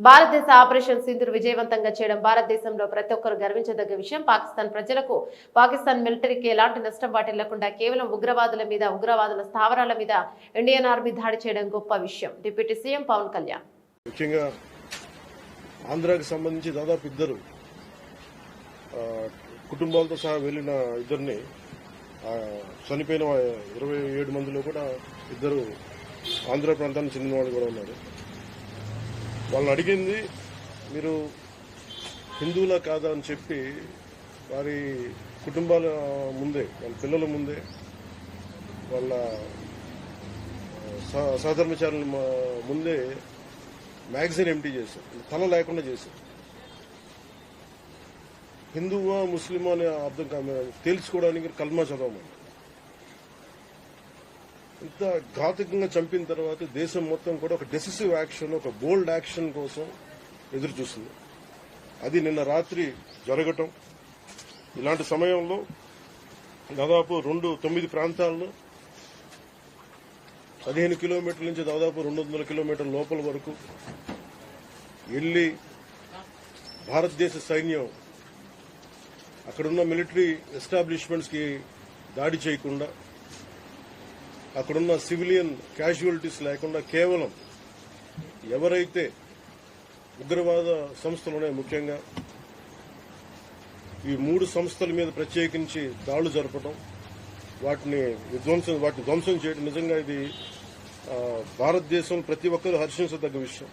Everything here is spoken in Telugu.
భారతదేశ ఆపరేషన్ సింధూర్ విజయవంతంగా చేయడం భారతదేశంలో ప్రతి ఒక్కరు గర్వించదగ్గ విషయం. పాకిస్తాన్ ప్రజలకు పాకిస్తాన్ మిలిటరీకి ఎలాంటి నష్టం వాటిల్లకుండా కేవలం ఉగ్రవాదుల మీద ఉగ్రవాదుల స్థావరాల మీద ఇండియన్ ఆర్మీ దాడి చేయడం గొప్ప విషయం. Deputy CM Pawan Kalyan. ముఖ్యంగా ఆంధ్రాకి సంబంధించి దాదాపు ఇద్దరు కుటుంబాలతో సహా వెళ్ళిన ఇద్దరిని చనిపోయిన ఇరవై ఏడు మందిలో కూడా ఇద్దరు ఆంధ్ర ప్రాంతానికి చెందిన వాళ్ళు కూడా ఉన్నారు. వాళ్ళని అడిగింది మీరు హిందువులా కాదా? అని చెప్పి వారి కుటుంబాల ముందే వాళ్ళ పిల్లల ముందే వాళ్ళ సహధర్మచారుల ముందే మ్యాగజైన్ ఎంటీ చేశారు. తల లేకుండా చేశారు. హిందువా ముస్లిమా అనే అర్థం కాదు తేల్చుకోవడానికి కల్మా చదవమని ఇంత ఘాతుకంగా చంపిన తర్వాత దేశం మొత్తం కూడా ఒక డెసిసివ్ యాక్షన్ ఒక బోల్డ్ యాక్షన్ కోసం ఎదురుచూస్తుంది. అది నిన్న రాత్రి జరగటం. ఇలాంటి సమయంలో దాదాపు రెండు తొమ్మిది ప్రాంతాల్లో పదిహేను కిలోమీటర్ల నుంచి దాదాపు రెండు వందల కిలోమీటర్ల లోపల వరకు వెళ్ళి భారతదేశ సైన్యం అక్కడున్న మిలిటరీ ఎస్టాబ్లిష్మెంట్స్కి దాడి చేయకుండా అక్కడున్న సివిలియన్ క్యాజువాలిటీస్ లేకుండా కేవలం ఎవరైతే ఉగ్రవాద సంస్థలు ముఖ్యంగా ఈ మూడు సంస్థల మీద ప్రత్యేకించి దాడులు జరపడం వాటిని విధ్వంసం వాటిని ధ్వంసం చేయడం నిజంగా ఇది భారతదేశం ప్రతి ఒక్కరూ హర్షించదగ్గ విషయం.